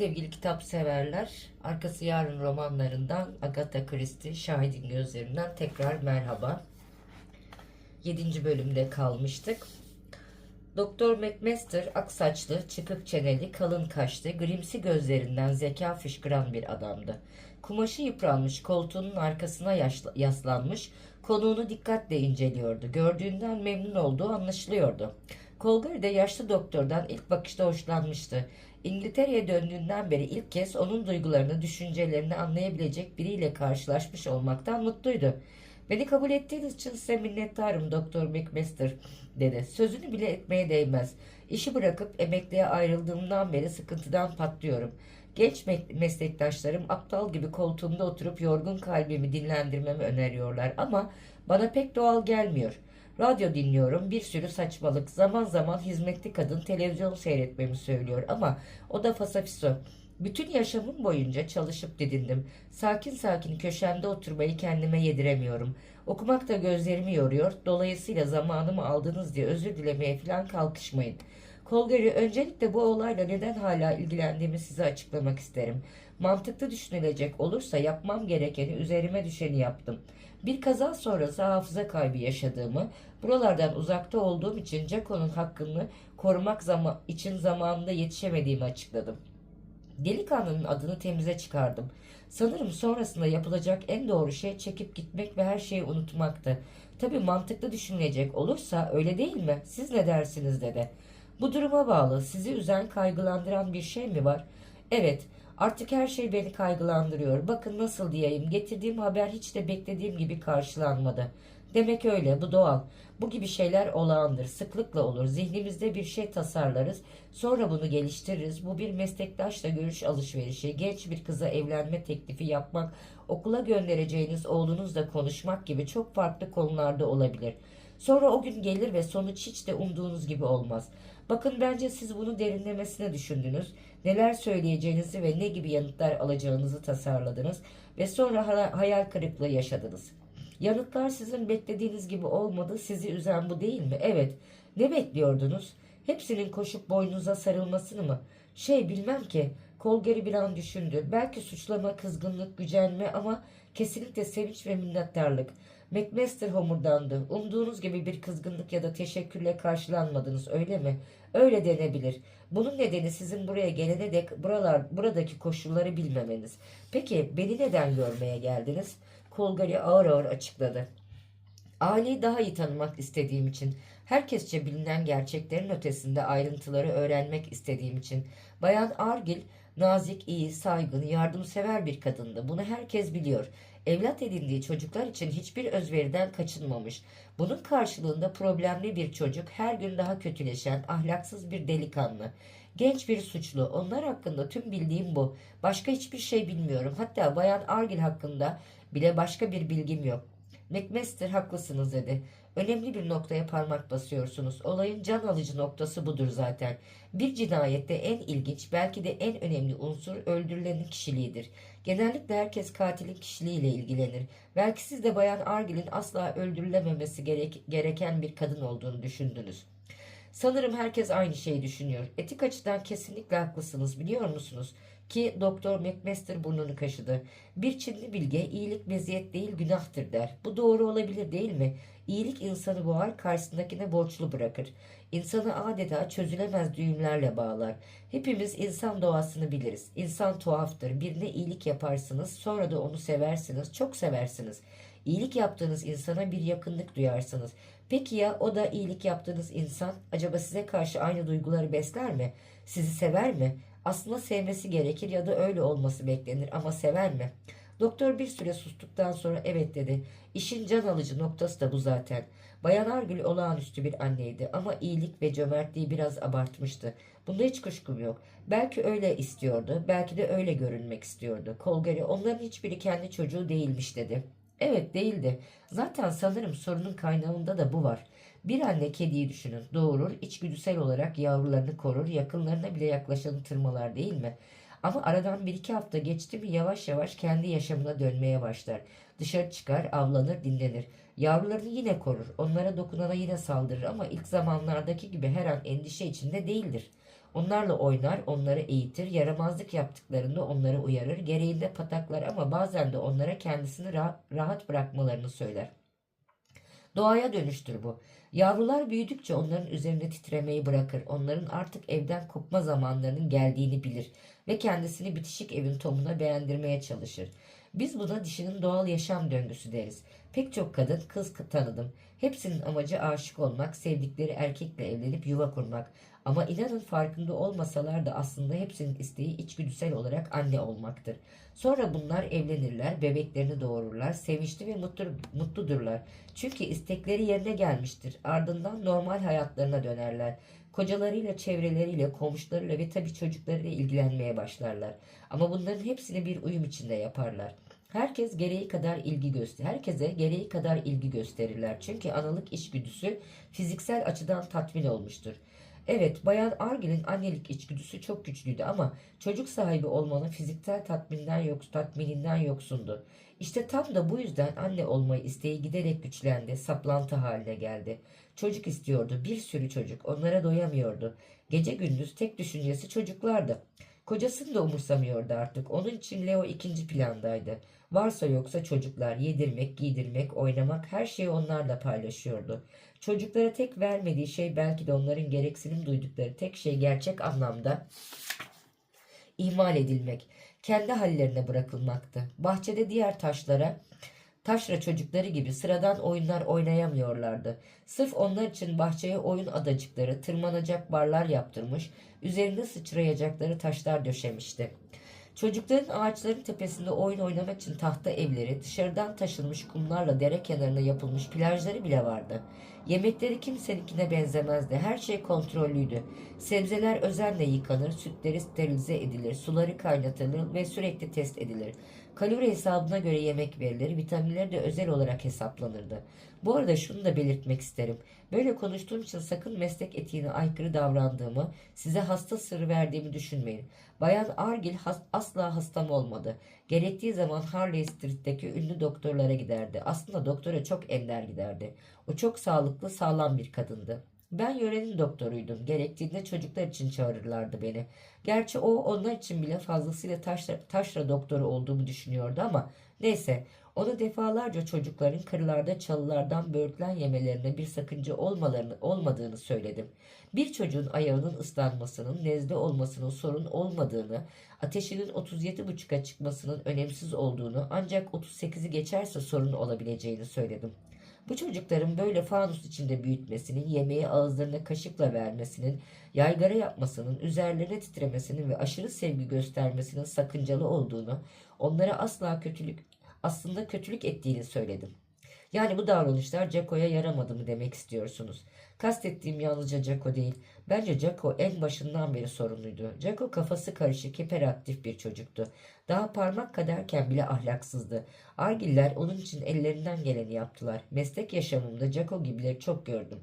Sevgili kitap severler, Arkası Yarın romanlarından Agatha Christie, Şahidin Gözlerinden tekrar merhaba. 7. bölümde kalmıştık. Doktor McMaster aksaçlı, çıkık çeneli, kalın kaşlı, grimsi gözlerinden zeka fışkıran bir adamdı. Kumaşı yıpranmış koltuğunun arkasına yaslanmış, konuğunu dikkatle inceliyordu. Gördüğünden memnun olduğu anlaşılıyordu. Colgary de yaşlı doktordan ilk bakışta hoşlanmıştı. İngiltere'ye döndüğünden beri ilk kez onun duygularını, düşüncelerini anlayabilecek biriyle karşılaşmış olmaktan mutluydu. Beni kabul ettiğiniz için size minnettarım Doktor McMaster dedi. Sözünü bile etmeye değmez. İşi bırakıp emekliye ayrıldığımdan beri sıkıntıdan patlıyorum. Genç me- meslektaşlarım aptal gibi koltuğumda oturup yorgun kalbimi dinlendirmemi öneriyorlar ama bana pek doğal gelmiyor. Radyo dinliyorum, bir sürü saçmalık. Zaman zaman hizmetli kadın televizyon seyretmemi söylüyor ama o da fasafiso. Bütün yaşamım boyunca çalışıp didindim. Sakin sakin köşemde oturmayı kendime yediremiyorum. Okumak da gözlerimi yoruyor. Dolayısıyla zamanımı aldınız diye özür dilemeye falan kalkışmayın. Colgary öncelikle bu olayla neden hala ilgilendiğimi size açıklamak isterim. Mantıklı düşünülecek olursa yapmam gerekeni üzerime düşeni yaptım. Bir kaza sonrası hafıza kaybı yaşadığımı, buralardan uzakta olduğum için Jaco'nun hakkını korumak zama için zamanında yetişemediğimi açıkladım. Delikanlının adını temize çıkardım. Sanırım sonrasında yapılacak en doğru şey çekip gitmek ve her şeyi unutmaktı. Tabii mantıklı düşünülecek olursa öyle değil mi? Siz ne dersiniz dedi. Bu duruma bağlı. Sizi üzen, kaygılandıran bir şey mi var? Evet. Artık her şey beni kaygılandırıyor. Bakın nasıl diyeyim. Getirdiğim haber hiç de beklediğim gibi karşılanmadı. Demek öyle. Bu doğal. Bu gibi şeyler olağandır. Sıklıkla olur. Zihnimizde bir şey tasarlarız. Sonra bunu geliştiririz. Bu bir meslektaşla görüş alışverişi, genç bir kıza evlenme teklifi yapmak, okula göndereceğiniz oğlunuzla konuşmak gibi çok farklı konularda olabilir. Sonra o gün gelir ve sonuç hiç de umduğunuz gibi olmaz. Bakın bence siz bunu derinlemesine düşündünüz. Neler söyleyeceğinizi ve ne gibi yanıtlar alacağınızı tasarladınız ve sonra ha- hayal kırıklığı yaşadınız. Yanıtlar sizin beklediğiniz gibi olmadı. Sizi üzen bu değil mi? Evet. Ne bekliyordunuz? Hepsinin koşup boynunuza sarılmasını mı? Şey bilmem ki. Colgary bir an düşündü. Belki suçlama, kızgınlık, gücenme ama kesinlikle sevinç ve minnettarlık. McMaster homurdandı. Umduğunuz gibi bir kızgınlık ya da teşekkürle karşılanmadınız öyle mi? Öyle denebilir. Bunun nedeni sizin buraya gelene dek buralar, buradaki koşulları bilmemeniz. Peki beni neden görmeye geldiniz? Colgary ağır ağır açıkladı. Aileyi daha iyi tanımak istediğim için, herkesçe bilinen gerçeklerin ötesinde ayrıntıları öğrenmek istediğim için. Bayan Argil nazik, iyi, saygın, yardımsever bir kadındı. Bunu herkes biliyor. Evlat edindiği çocuklar için hiçbir özveriden kaçınmamış. Bunun karşılığında problemli bir çocuk, her gün daha kötüleşen, ahlaksız bir delikanlı. Genç bir suçlu. Onlar hakkında tüm bildiğim bu. Başka hiçbir şey bilmiyorum. Hatta Bayan Argil hakkında bile başka bir bilgim yok. McMaster haklısınız dedi. Önemli bir noktaya parmak basıyorsunuz. Olayın can alıcı noktası budur zaten. Bir cinayette en ilginç, belki de en önemli unsur öldürülenin kişiliğidir. Genellikle herkes katilin kişiliğiyle ilgilenir. Belki siz de Bayan Argil'in asla öldürülememesi gerek- gereken bir kadın olduğunu düşündünüz. Sanırım herkes aynı şeyi düşünüyor. Etik açıdan kesinlikle haklısınız biliyor musunuz? Ki Doktor McMaster burnunu kaşıdı. Bir Çinli bilge iyilik meziyet değil günahtır der. Bu doğru olabilir değil mi? İyilik insanı boğar karşısındakine borçlu bırakır. İnsanı adeta çözülemez düğümlerle bağlar. Hepimiz insan doğasını biliriz. İnsan tuhaftır. Birine iyilik yaparsınız sonra da onu seversiniz. Çok seversiniz. İyilik yaptığınız insana bir yakınlık duyarsınız. Peki ya o da iyilik yaptığınız insan acaba size karşı aynı duyguları besler mi? Sizi sever mi? Aslında sevmesi gerekir ya da öyle olması beklenir ama sever mi? Doktor bir süre sustuktan sonra evet dedi. İşin can alıcı noktası da bu zaten. Bayan Argül olağanüstü bir anneydi ama iyilik ve cömertliği biraz abartmıştı. Bunda hiç kuşkum yok. Belki öyle istiyordu, belki de öyle görünmek istiyordu. Colgary onların hiçbiri kendi çocuğu değilmiş dedi. Evet değildi. Zaten sanırım sorunun kaynağında da bu var. Bir anne kediyi düşünün. Doğurur, içgüdüsel olarak yavrularını korur, yakınlarına bile yaklaşanı tırmalar değil mi? Ama aradan bir iki hafta geçti mi yavaş yavaş kendi yaşamına dönmeye başlar. Dışarı çıkar, avlanır, dinlenir. Yavrularını yine korur. Onlara dokunana yine saldırır ama ilk zamanlardaki gibi her an endişe içinde değildir. Onlarla oynar, onları eğitir, yaramazlık yaptıklarında onları uyarır, gereğinde pataklar ama bazen de onlara kendisini ra- rahat bırakmalarını söyler. Doğaya dönüştür bu. Yavrular büyüdükçe onların üzerine titremeyi bırakır. Onların artık evden kopma zamanlarının geldiğini bilir ve kendisini bitişik evin tomuna beğendirmeye çalışır. Biz buna dişinin doğal yaşam döngüsü deriz. Pek çok kadın kız tanıdım. Hepsinin amacı aşık olmak, sevdikleri erkekle evlenip yuva kurmak. Ama inanın farkında olmasalar da aslında hepsinin isteği içgüdüsel olarak anne olmaktır. Sonra bunlar evlenirler, bebeklerini doğururlar, sevinçli ve mutlu, mutludurlar. Çünkü istekleri yerine gelmiştir. Ardından normal hayatlarına dönerler. Kocalarıyla, çevreleriyle, komşularıyla ve tabii çocuklarıyla ilgilenmeye başlarlar. Ama bunların hepsini bir uyum içinde yaparlar. Herkes gereği kadar ilgi göster. Herkese gereği kadar ilgi gösterirler. Çünkü analık içgüdüsü fiziksel açıdan tatmin olmuştur. Evet, Bayan Argil'in annelik içgüdüsü çok güçlüydü ama çocuk sahibi olmanın fiziksel tatminden yok, tatmininden yoksundu. İşte tam da bu yüzden anne olmayı isteği giderek güçlendi, saplantı haline geldi. Çocuk istiyordu, bir sürü çocuk, onlara doyamıyordu. Gece gündüz tek düşüncesi çocuklardı. Kocasını da umursamıyordu artık. Onun için Leo ikinci plandaydı. Varsa yoksa çocuklar yedirmek, giydirmek, oynamak her şeyi onlarla paylaşıyordu. Çocuklara tek vermediği şey belki de onların gereksinim duydukları tek şey gerçek anlamda ihmal edilmek, kendi hallerine bırakılmaktı. Bahçede diğer taşlara, taşra çocukları gibi sıradan oyunlar oynayamıyorlardı. Sırf onlar için bahçeye oyun adacıkları, tırmanacak barlar yaptırmış, üzerinde sıçrayacakları taşlar döşemişti. Çocukların ağaçların tepesinde oyun oynamak için tahta evleri, dışarıdan taşınmış kumlarla dere kenarına yapılmış plajları bile vardı. Yemekleri kimseninkine benzemezdi. Her şey kontrollüydü. Sebzeler özenle yıkanır, sütleri sterilize edilir, suları kaynatılır ve sürekli test edilir. Kalori hesabına göre yemek verilir, vitaminleri de özel olarak hesaplanırdı. Bu arada şunu da belirtmek isterim. Böyle konuştuğum için sakın meslek etiğine aykırı davrandığımı, size hasta sırrı verdiğimi düşünmeyin. Bayan Argil has, asla hastam olmadı. Gerektiği zaman Harley Street'teki ünlü doktorlara giderdi. Aslında doktora çok ender giderdi. O çok sağlıklı, sağlam bir kadındı. Ben yörenin doktoruydum. Gerektiğinde çocuklar için çağırırlardı beni. Gerçi o onlar için bile fazlasıyla taşra, taşra doktoru olduğumu düşünüyordu ama neyse ona defalarca çocukların kırlarda çalılardan böğürtlen yemelerine bir sakınca olmalarını, olmadığını söyledim. Bir çocuğun ayağının ıslanmasının, nezle olmasının sorun olmadığını, ateşinin 37,5'a çıkmasının önemsiz olduğunu ancak 38'i geçerse sorun olabileceğini söyledim. Bu çocukların böyle fanus içinde büyütmesinin, yemeği ağızlarına kaşıkla vermesinin, yaygara yapmasının, üzerlerine titremesinin ve aşırı sevgi göstermesinin sakıncalı olduğunu, onlara asla kötülük, aslında kötülük ettiğini söyledim. Yani bu davranışlar Jaco'ya yaramadı mı demek istiyorsunuz. Kastettiğim yalnızca Jaco değil. Bence Jaco en başından beri sorunluydu. Jaco kafası karışık, hiperaktif bir çocuktu. Daha parmak kadarken bile ahlaksızdı. Argiller onun için ellerinden geleni yaptılar. Meslek yaşamımda Jaco gibileri çok gördüm.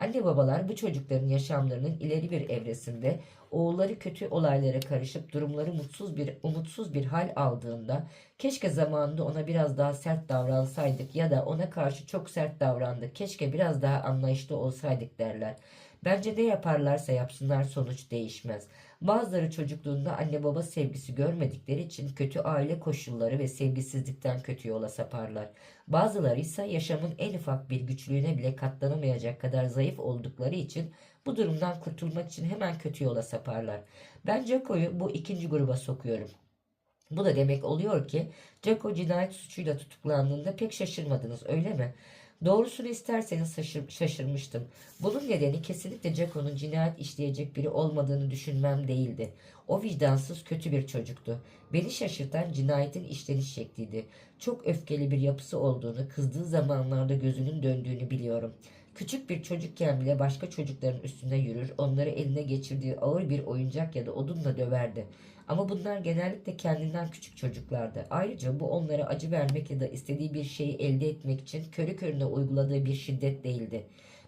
Anne babalar bu çocukların yaşamlarının ileri bir evresinde oğulları kötü olaylara karışıp durumları mutsuz bir umutsuz bir hal aldığında keşke zamanında ona biraz daha sert davransaydık ya da ona karşı çok sert davrandık keşke biraz daha anlayışlı olsaydık derler. Bence ne yaparlarsa yapsınlar sonuç değişmez. Bazıları çocukluğunda anne baba sevgisi görmedikleri için kötü aile koşulları ve sevgisizlikten kötü yola saparlar. Bazıları ise yaşamın en ufak bir güçlüğüne bile katlanamayacak kadar zayıf oldukları için bu durumdan kurtulmak için hemen kötü yola saparlar. Ben Jaco'yu bu ikinci gruba sokuyorum. Bu da demek oluyor ki Jaco cinayet suçuyla tutuklandığında pek şaşırmadınız öyle mi? Doğrusunu isterseniz şaşır, şaşırmıştım. Bunun nedeni kesinlikle Jaco'nun cinayet işleyecek biri olmadığını düşünmem değildi. O vicdansız kötü bir çocuktu. Beni şaşırtan cinayetin işleniş şekliydi. Çok öfkeli bir yapısı olduğunu, kızdığı zamanlarda gözünün döndüğünü biliyorum. Küçük bir çocukken bile başka çocukların üstüne yürür, onları eline geçirdiği ağır bir oyuncak ya da odunla döverdi. Ama bunlar genellikle kendinden küçük çocuklardı. Ayrıca bu onlara acı vermek ya da istediği bir şeyi elde etmek için körü körüne uyguladığı bir şiddet değildi.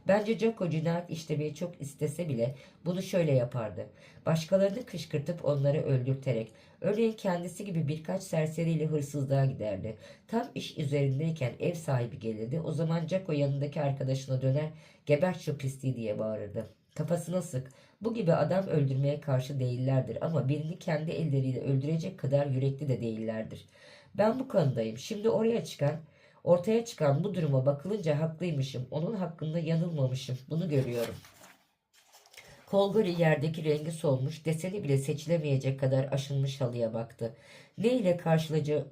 Bence Jaco cinayet işlemeyi çok istese bile bunu şöyle yapardı. Başkalarını kışkırtıp onları öldürterek, örneğin kendisi gibi birkaç serseriyle hırsızlığa giderdi. Tam iş üzerindeyken ev sahibi gelirdi. O zaman Jaco yanındaki arkadaşına döner, gebert şu pisliği diye bağırırdı. Kafasına sık. Bu gibi adam öldürmeye karşı değillerdir ama birini kendi elleriyle öldürecek kadar yürekli de değillerdir. Ben bu kanıdayım. Şimdi oraya çıkan, ortaya çıkan bu duruma bakılınca haklıymışım. Onun hakkında yanılmamışım. Bunu görüyorum. Kolgari yerdeki rengi solmuş, deseni bile seçilemeyecek kadar aşınmış halıya baktı. Ne ile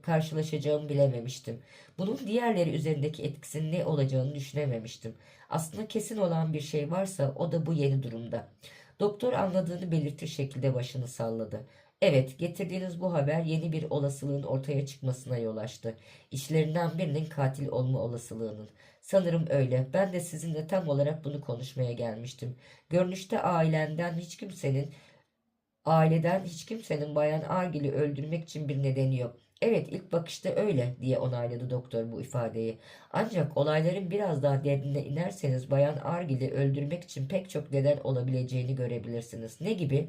karşılaşacağımı bilememiştim. Bunun diğerleri üzerindeki etkisinin ne olacağını düşünememiştim. Aslında kesin olan bir şey varsa o da bu yeni durumda. Doktor anladığını belirtir şekilde başını salladı. Evet, getirdiğiniz bu haber yeni bir olasılığın ortaya çıkmasına yol açtı. İşlerinden birinin katil olma olasılığının. Sanırım öyle. Ben de sizinle tam olarak bunu konuşmaya gelmiştim. Görünüşte ailenden hiç kimsenin aileden hiç kimsenin Bayan Argil'i öldürmek için bir nedeni yok. Evet ilk bakışta öyle diye onayladı doktor bu ifadeyi. Ancak olayların biraz daha derinine inerseniz Bayan Argil'i öldürmek için pek çok neden olabileceğini görebilirsiniz. Ne gibi?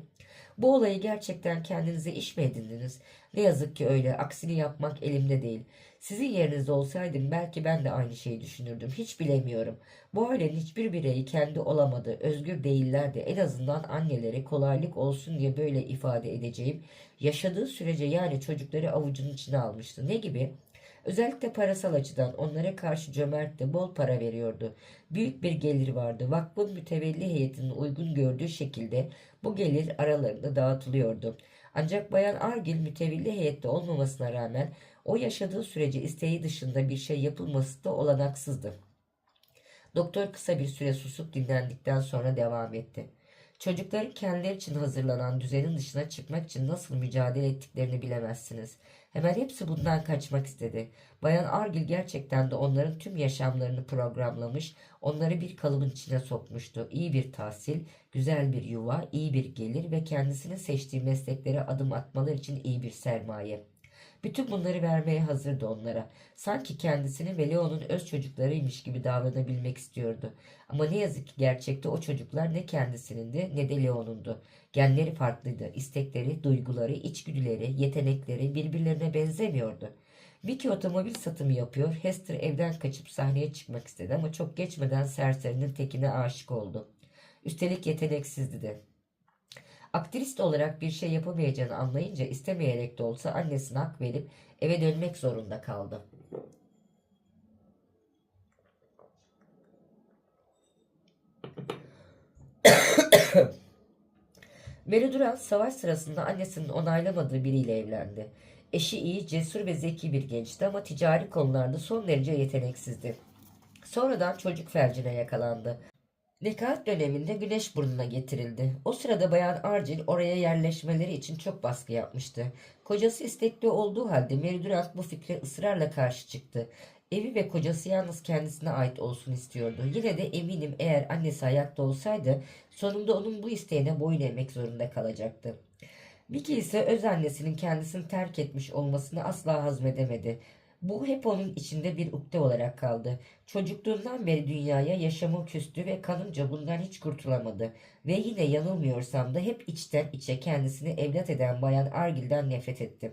Bu olayı gerçekten kendinize iş mi edindiniz? Ne yazık ki öyle. Aksini yapmak elimde değil. Sizin yerinizde olsaydım belki ben de aynı şeyi düşünürdüm. Hiç bilemiyorum. Bu ailenin hiçbir bireyi kendi olamadı. Özgür değillerdi. En azından anneleri kolaylık olsun diye böyle ifade edeceğim. Yaşadığı sürece yani çocukları avucunun içine almıştı. Ne gibi? Özellikle parasal açıdan onlara karşı cömertti, bol para veriyordu. Büyük bir gelir vardı. Vakfın mütevelli heyetinin uygun gördüğü şekilde bu gelir aralarında dağıtılıyordu. Ancak Bayan Argil mütevelli heyette olmamasına rağmen o yaşadığı sürece isteği dışında bir şey yapılması da olanaksızdı. Doktor kısa bir süre susup dinlendikten sonra devam etti. Çocukların kendileri için hazırlanan düzenin dışına çıkmak için nasıl mücadele ettiklerini bilemezsiniz. Hemen hepsi bundan kaçmak istedi. Bayan Argil gerçekten de onların tüm yaşamlarını programlamış, onları bir kalıbın içine sokmuştu. İyi bir tahsil, güzel bir yuva, iyi bir gelir ve kendisinin seçtiği mesleklere adım atmaları için iyi bir sermaye. Bütün bunları vermeye hazırdı onlara. Sanki kendisini ve Leo'nun öz çocuklarıymış gibi davranabilmek istiyordu. Ama ne yazık ki gerçekte o çocuklar ne kendisinin ne de Leo'nundu. Genleri farklıydı. İstekleri, duyguları, içgüdüleri, yetenekleri birbirlerine benzemiyordu. Vicky otomobil satımı yapıyor. Hester evden kaçıp sahneye çıkmak istedi ama çok geçmeden serserinin tekine aşık oldu. Üstelik yeteneksizdi de. Aktrist olarak bir şey yapamayacağını anlayınca istemeyerek de olsa annesine hak verip eve dönmek zorunda kaldı. Mary Durant savaş sırasında annesinin onaylamadığı biriyle evlendi. Eşi iyi, cesur ve zeki bir gençti ama ticari konularda son derece yeteneksizdi. Sonradan çocuk felcine yakalandı. Nekaat döneminde güneş burnuna getirildi. O sırada Bayan Argil oraya yerleşmeleri için çok baskı yapmıştı. Kocası istekli olduğu halde Mary Durant bu fikre ısrarla karşı çıktı. Evi ve kocası yalnız kendisine ait olsun istiyordu. Yine de eminim eğer annesi hayatta olsaydı sonunda onun bu isteğine boyun eğmek zorunda kalacaktı. Vicky ise öz annesinin kendisini terk etmiş olmasını asla hazmedemedi. Bu hep onun içinde bir ukde olarak kaldı. Çocukluğundan beri dünyaya yaşamı küstü ve kanımca bundan hiç kurtulamadı. Ve yine yanılmıyorsam da hep içten içe kendisini evlat eden Bayan Argil'den nefret etti.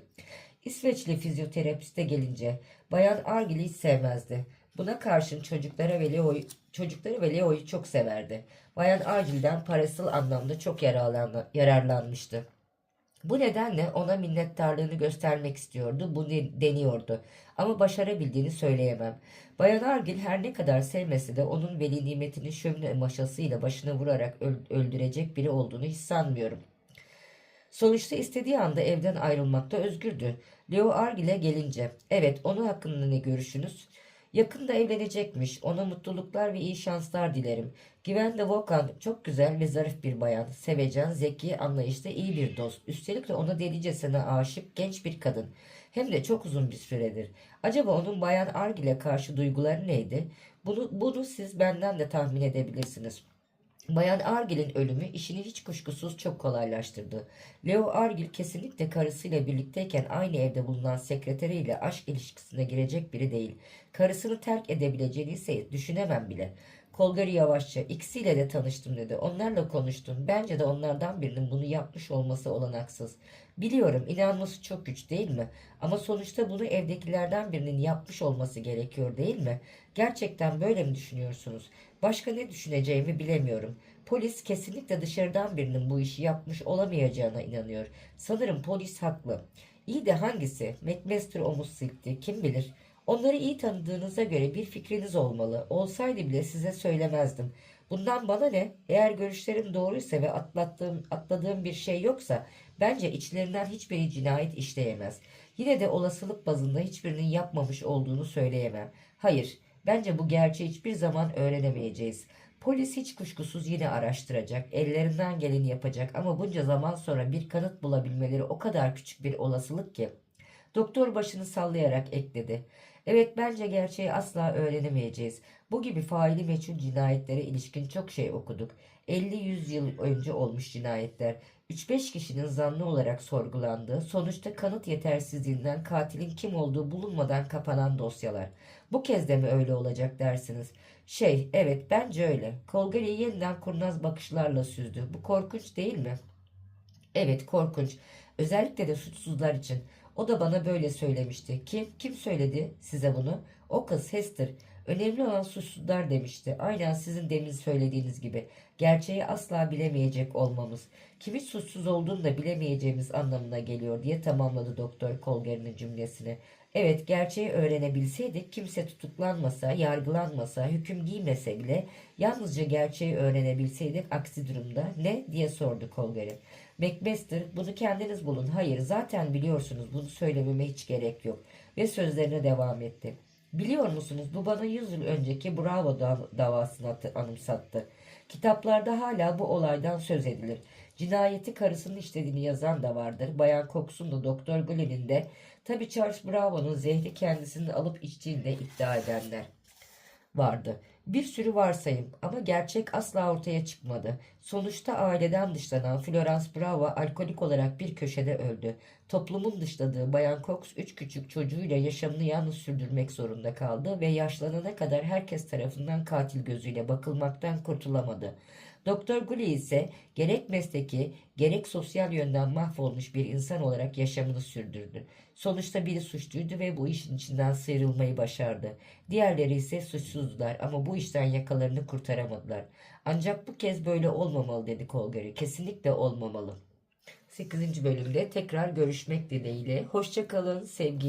İsveçli fizyoterapiste gelince Bayan Argil'i hiç sevmezdi. Buna karşın çocuklara ve Leo'yu çocukları ve Leo'yu çok severdi. Bayan Argil'den parasal anlamda çok yararlanmıştı. Bu nedenle ona minnettarlığını göstermek istiyordu, bunu deniyordu. Ama başarabildiğini söyleyemem. Bayan Argil her ne kadar sevmese de onun veli nimetini şömine maşasıyla başına vurarak öldürecek biri olduğunu hiç sanmıyorum. Sonuçta istediği anda evden ayrılmakta özgürdü. Leo Argil'e gelince, evet onun hakkında ne görüşünüz? Yakında evlenecekmiş. Ona mutluluklar ve iyi şanslar dilerim. Güven de Volkan çok güzel ve zarif bir bayan. Sevecen, zeki, anlayışlı, iyi bir dost. Üstelik de ona delicesine aşık genç bir kadın. Hem de çok uzun bir süredir. Acaba onun bayan Argil'e karşı duyguları neydi? Bunu, bunu siz benden de tahmin edebilirsiniz. Bayan Argil'in ölümü işini hiç kuşkusuz çok kolaylaştırdı. Leo Argil kesinlikle karısıyla birlikteyken aynı evde bulunan sekreteriyle aşk ilişkisine girecek biri değil. Karısını terk edebileceğini ise düşünemem bile. Kolgari yavaşça ikisiyle de tanıştım dedi. Onlarla konuştun. Bence de onlardan birinin bunu yapmış olması olanaksız. Biliyorum inanması çok güç değil mi? Ama sonuçta bunu evdekilerden birinin yapmış olması gerekiyor değil mi? Gerçekten böyle mi düşünüyorsunuz? Başka ne düşüneceğimi bilemiyorum. Polis kesinlikle dışarıdan birinin bu işi yapmış olamayacağına inanıyor. Sanırım polis haklı. İyi de hangisi? McMaster omuz silkti. Kim bilir? Onları iyi tanıdığınıza göre bir fikriniz olmalı. Olsaydı bile size söylemezdim. Bundan bana ne? Eğer görüşlerim doğruysa ve atlattığım, atladığım bir şey yoksa bence içlerinden hiçbiri cinayet işleyemez. Yine de olasılık bazında hiçbirinin yapmamış olduğunu söyleyemem. Hayır, bence bu gerçeği hiçbir zaman öğrenemeyeceğiz. Polis hiç kuşkusuz yine araştıracak, ellerinden geleni yapacak ama bunca zaman sonra bir kanıt bulabilmeleri o kadar küçük bir olasılık ki. Doktor başını sallayarak ekledi. Evet bence gerçeği asla öğrenemeyeceğiz. Bu gibi faili meçhul cinayetlere ilişkin çok şey okuduk. 50-100 yıl önce olmuş cinayetler. 3-5 kişinin zanlı olarak sorgulandığı, sonuçta kanıt yetersizliğinden katilin kim olduğu bulunmadan kapanan dosyalar. Bu kez de mi öyle olacak dersiniz? Şey, evet bence öyle. Kolgari'yi yeniden kurnaz bakışlarla süzdü. Bu korkunç değil mi? Evet korkunç. Özellikle de suçsuzlar için. O da bana böyle söylemişti. Kim? Kim söyledi size bunu? O kız Hester. Önemli olan suçsuzlar demişti. Aynen sizin demin söylediğiniz gibi. Gerçeği asla bilemeyecek olmamız. Kimin suçsuz olduğunu da bilemeyeceğimiz anlamına geliyor diye tamamladı Doktor Colgary'nin cümlesini. Evet gerçeği öğrenebilseydik kimse tutuklanmasa, yargılanmasa, hüküm giymese bile yalnızca gerçeği öğrenebilseydik aksi durumda ne diye sordu Colgary. McMaster bunu kendiniz bulun. Hayır zaten biliyorsunuz bunu söylememe hiç gerek yok. Ve sözlerine devam etti. Biliyor musunuz bu bana 100 yıl önceki Bravo dav- davasını anımsattı. Kitaplarda hala bu olaydan söz edilir. Cinayeti karısının işlediğini yazan da vardır. Bayan Cox'un da Doktor Glenn'in de tabi Charles Bravo'nun zehri kendisini alıp içtiğini de iddia edenler vardı. Bir sürü varsayım ama gerçek asla ortaya çıkmadı. Sonuçta aileden dışlanan Florence Bravo alkolik olarak bir köşede öldü. Toplumun dışladığı Bayan Cox üç küçük çocuğuyla yaşamını yalnız sürdürmek zorunda kaldı ve yaşlanana kadar herkes tarafından katil gözüyle bakılmaktan kurtulamadı. Doktor Gully ise gerek mesleki gerek sosyal yönden mahvolmuş bir insan olarak yaşamını sürdürdü. Sonuçta biri suçluydu ve bu işin içinden sıyrılmayı başardı. Diğerleri ise suçsuzdular ama bu işten yakalarını kurtaramadılar. Ancak bu kez böyle olmamalı dedi Colgary. Kesinlikle olmamalı. 8. bölümde tekrar görüşmek dileğiyle. Hoşçakalın sevgili.